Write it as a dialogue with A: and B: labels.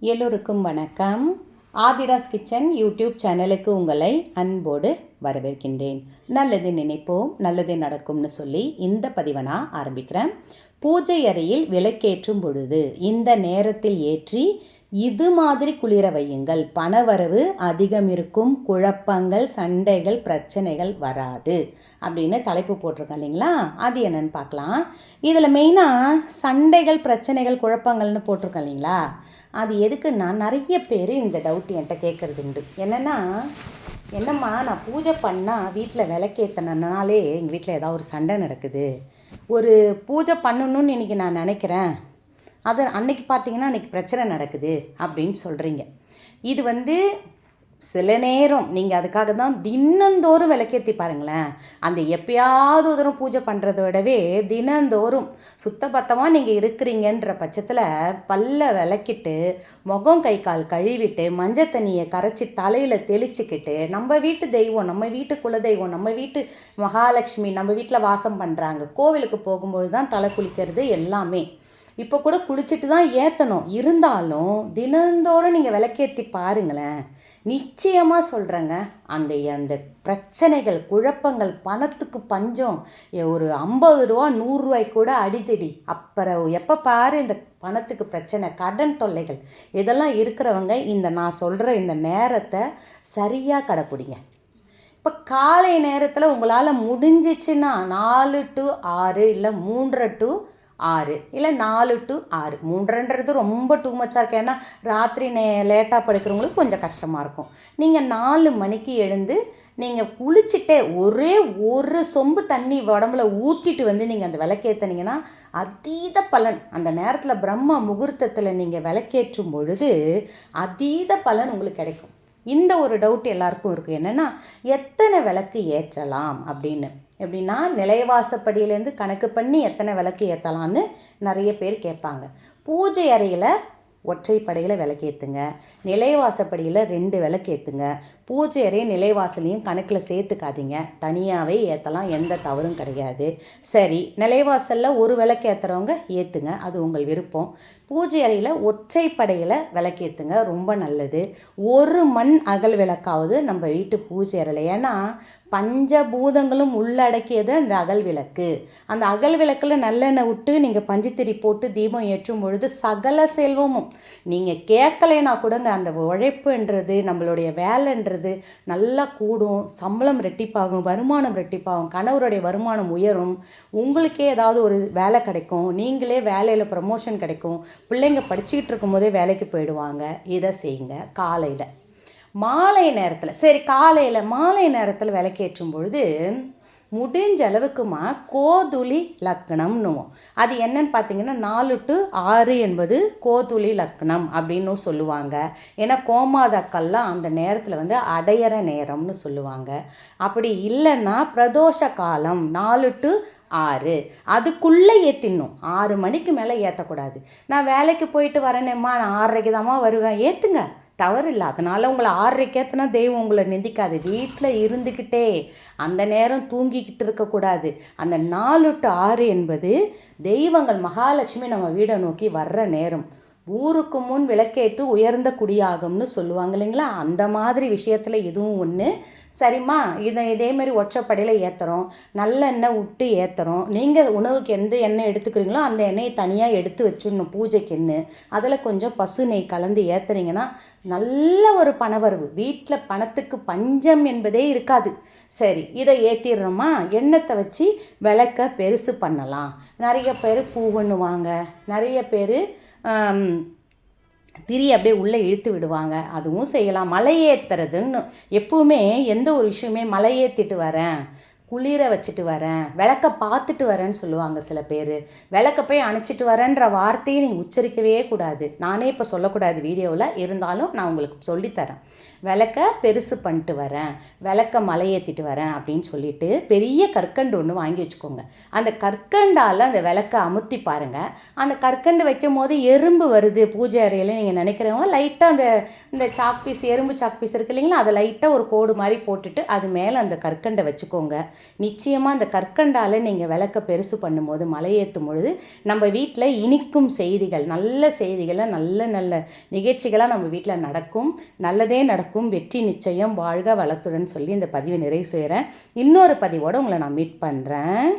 A: எல்லோருக்கும் வணக்கம். Aadhira's kitchen YouTube சேனலுக்கு உங்களை அன்போடு வரவேற்கின்றேன். நல்லது நினைப்போம் நல்லது நடக்கும்னு சொல்லி இந்த பதிவை நான் ஆரம்பிக்கிறேன். பூஜை அறையில் விளக்கேற்றும் பொழுது இந்த நேரத்தில் ஏற்றி இது மாதிரி குளிர வையுங்கள். பணவரவு அதிகம் இருக்கும் குழப்பங்கள் சண்டைகள் பிரச்சனைகள் வராது. அப்படின்னு தலைப்பு போட்டிருக்கேன் இல்லைங்களா? அது என்னன்னு பார்க்கலாம். இதில் மெயினாக சண்டைகள் பிரச்சனைகள் குழப்பங்கள்னு போட்டிருக்கேன் இல்லைங்களா? அது எதுக்குன்னா நிறைய பேர் இந்த டவுட் என்கிட்ட கேட்குறது உண்டு. என்னென்னா என்னம்மா நான் பூஜை பண்ணால் வீட்டில் விளக்கேற்றினாலே எங்கள் வீட்டில் ஏதாவது ஒரு சண்டை நடக்குது. ஒரு பூஜை பண்ணணும்னு இன்றைக்கி நான் நினைக்கிறேன். அது அன்னைக்கு பார்த்தீங்கன்னா அன்றைக்கி பிரச்சனை நடக்குது அப்படின்னு சொல்கிறீங்க இது வந்து சில நேரம் நீங்கள் அதுக்காக தான் தினந்தோறும் விளக்கேற்றி பாருங்களேன். அந்த எப்பயாவது தூரம் பூஜை பண்ணுறத விடவே தினந்தோறும் சுத்தபத்தமாக நீங்கள் இருக்கிறீங்கன்ற பட்சத்தில் பல்ல விளக்கிட்டு முகம் கை கால் கழுவிட்டு மஞ்சள் தண்ணியை கரைச்சி தலையில் தெளிச்சுக்கிட்டு நம்ம வீட்டு தெய்வம் நம்ம வீட்டு குலதெய்வம் நம்ம வீட்டு மகாலட்சுமி நம்ம வீட்டில் வாசம் பண்ணுறாங்க கோவிலுக்கு போகும்போது தான் தலை குளிக்கிறது எல்லாமே. இப்போ கூட குளிச்சுட்டு தான் ஏற்றணும் இருந்தாலும் தினந்தோறும் நீங்கள் விளக்கேற்றி பாருங்களேன். நிச்சயமாக சொல்கிறேங்க அந்த அந்த பிரச்சனைகள் குழப்பங்கள் பணத்துக்கு பஞ்சம். ஒரு ஐம்பது ரூபா நூறுரூவாய்க்கு கூட அடிதடி. அப்புறம் எப்போ பாரு இந்த பணத்துக்கு பிரச்சனை கடன் தொல்லைகள். இதெல்லாம் இருக்கிறவங்க இந்த நான் சொல்கிற இந்த நேரத்தை சரியாக கடைப்பிடிங்க. இப்போ காலை நேரத்தில் உங்களால் முடிஞ்சிச்சுன்னா நாலு டு ஆறு இல்லை மூன்றரை டு ஆறு இல்லை நாலு டு ஆறு. மூன்றுன்றது ரொம்ப டூ மச்சாக இருக்கு. ஏன்னா ராத்திரி நே லேட்டாக படுக்கிறவங்களுக்கு கொஞ்சம் கஷ்டமாக இருக்கும். நீங்கள் நாலு மணிக்கு எழுந்து நீங்கள் குளிச்சுட்டே ஒரே ஒரு சொம்பு தண்ணி உடம்புல ஊற்றிட்டு வந்து நீங்கள் அந்த விளக்கேற்றினீங்கன்னா அதீத பலன். அந்த நேரத்தில் பிரம்ம முகூர்த்தத்தில் நீங்கள் விளக்கேற்றும் பொழுது அதீத பலன் உங்களுக்கு கிடைக்கும். இந்த ஒரு டவுட் எல்லாருக்கும் இருக்குது என்னென்னா எத்தனை விளக்கு ஏற்றலாம் அப்படின்னு? எப்படின்னா நிலைவாசப்படியிலேருந்து கணக்கு பண்ணி எத்தனை விளக்கு ஏற்றலான்னு நிறைய பேர் கேட்பாங்க. பூஜை அறையில் ஒற்றைப்படையில் விளக்கேற்றுங்க நிலைவாசப்படியில் ரெண்டு விளக்கு ஏற்றுங்க பூஜை அறையும் நிலைவாசலையும் கணக்கில் சேர்த்துக்காதீங்க. தனியாகவே ஏற்றலாம் எந்த தவறும் கிடையாது. சரி நிலைவாசலில் ஒரு விளக்கு ஏற்றுறவங்க ஏற்றுங்க அது உங்கள் விருப்பம். பூஜை அறையில் ஒற்றைப்படையில் விளக்கேற்றுங்க ரொம்ப நல்லது. ஒரு மண் அகல் விளக்காவது நம்ம வீட்டு பூஜை அறையில். ஏன்னா பஞ்சபூதங்களும் உள்ளடக்கியது அந்த அகல் விளக்கு. அந்த அகல் விளக்கில் நல்லெண்ணெய் விட்டு நீங்கள் பஞ்சுத்திரி போட்டு தீபம் ஏற்றும் பொழுது சகல செல்வமும். நீங்கள் கேட்கலைன்னா கூடங்க அந்த உழைப்புன்றது நம்மளுடைய வேலைன்றது நல்லா கூடும். சம்பளம் ரெட்டிப்பாகும் வருமானம் ரெட்டிப்பாகும் கணவருடைய வருமானம் உயரும். உங்களுக்கே ஏதாவது ஒரு வேலை கிடைக்கும். நீங்களே வேலையில் ப்ரமோஷன் கிடைக்கும். பிள்ளைங்க படிச்சுக்கிட்டு இருக்கும்போதே வேலைக்கு போயிடுவாங்க. இதை செய்யுங்க. காலையில். மாலை நேரத்தில் சரி காலையில் மாலை நேரத்தில் விளக்கேற்றும் பொழுது முடிஞ்ச அளவுக்குமா கோதுளி லக்னம்னுவோம் அது என்னன்னு பார்த்தீங்கன்னா நாலு டு ஆறு என்பது கோதுளி லக்னம் அப்படின்னு சொல்லுவாங்க. ஏன்னா கோமாதாக்கள்லாம் அந்த நேரத்தில் வந்து அடையிற நேரம்னு சொல்லுவாங்க. அப்படி இல்லைன்னா பிரதோஷ காலம் நாலு டு ஆறு. அதுக்குள்ளே ஏற்றிடணும் ஆறு மணிக்கு மேலே ஏற்றக்கூடாது நான் வேலைக்கு போயிட்டு வரேனேம்மா நான் ஆறரைக்கு தாம்மா வருவேன். ஏற்றுங்க தவறு இல்லை. அதனால் உங்களை ஆறரைக்கு ஏற்றினா தெய்வம் உங்களை நிந்திக்காது. வீட்டில் இருந்துக்கிட்டே அந்த நேரம் தூங்கிக்கிட்டு இருக்கக்கூடாது. அந்த நாலு டு ஆறு என்பது தெய்வங்கள் மகாலட்சுமி நம்ம வீடை நோக்கி வர்ற நேரம். ஊருக்கு முன் விளக்கேற்று உயர்ந்த குடியாகும்னு சொல்லுவாங்க இல்லைங்களா? அந்த மாதிரி விஷயத்தில் இதுவும் ஒன்று சரிம்மா இதை இதே மாதிரி ஒற்றைப்படையில் ஏற்றுறோம் நல்லெண்ணெய் விட்டு ஏற்றுறோம் நீங்கள் உணவுக்கு எந்த எண்ணெய் எடுத்துக்கிறீங்களோ அந்த எண்ணெயை தனியாக எடுத்து வச்சிடணும் பூஜைக்குன்னு அதில் கொஞ்சம் பசு நெய் கலந்து ஏற்றுனீங்கன்னா நல்ல ஒரு பணவரவு. வீட்டில் பணத்துக்கு பஞ்சம் என்பதே இருக்காது. சரி இதை ஏற்றிடுறோமா எண்ணெத்தை வச்சு விளக்க பெருசு பண்ணலாம். நிறைய பேர் பூவண்ணுவாங்க நிறைய பேர் திரி அப்படியே உள்ளே இழுத்து விடுவாங்க. அதுவும் செய்யலாம். மலையேற்றுறதுன்னு எப்போவுமே எந்த ஒரு விஷயமே மலையேற்றிட்டு வரேன். குளிர வச்சுட்டு வரேன் விளக்க பார்த்துட்டு வரேன்னு சொல்லுவாங்க சில பேர். விளக்க போய் அணைச்சிட்டு வரேன்ற வார்த்தையை நீங்கள் உச்சரிக்கவே கூடாது. நானே இப்போ சொல்லக்கூடாது வீடியோவில் இருந்தாலும் நான் உங்களுக்கு சொல்லித்தரேன். விளக்க பெருசு பண்ணிட்டு வரேன் விளக்க மலையேற்றிட்டு வரேன் அப்படின்னு சொல்லிட்டு பெரிய கற்கண்டு ஒன்று வாங்கி வச்சுக்கோங்க. அந்த கற்கண்டால் அந்த விளக்க அமுத்தி பாருங்கள் அந்த கற்கண்டு வைக்கும் போது எறும்பு வருது பூஜை அறையில் நீங்கள் நினைக்கிறவங்க. லைட்டாக அந்த இந்த சாக் பீஸ் எறும்பு சாக் பீஸ் இருக்கு இல்லைங்களா? அதை லைட்டாக ஒரு கோடு மாதிரி போட்டுட்டு அது மேலே அந்த கற்கண்டை வச்சுக்கோங்க. நிச்சயமாக இந்த கற்கண்டால் நீங்கள் விளக்க பெருசு பண்ணும்போது மலையேற்றும் பொழுது நம்ம வீட்டில் இனிக்கும் செய்திகள் நல்ல செய்திகளை நல்ல நல்ல நிகழ்ச்சிகளாக நம்ம வீட்டில் நடக்கும். நல்லதே நடக்கும். வெற்றி நிச்சயம். வாழ்க வளத்துடன் சொல்லி இந்த பதிவை நிறைவு செய்கிறேன் இன்னொரு பதிவோடு உங்களை நான் மீட் பண்ணுறேன்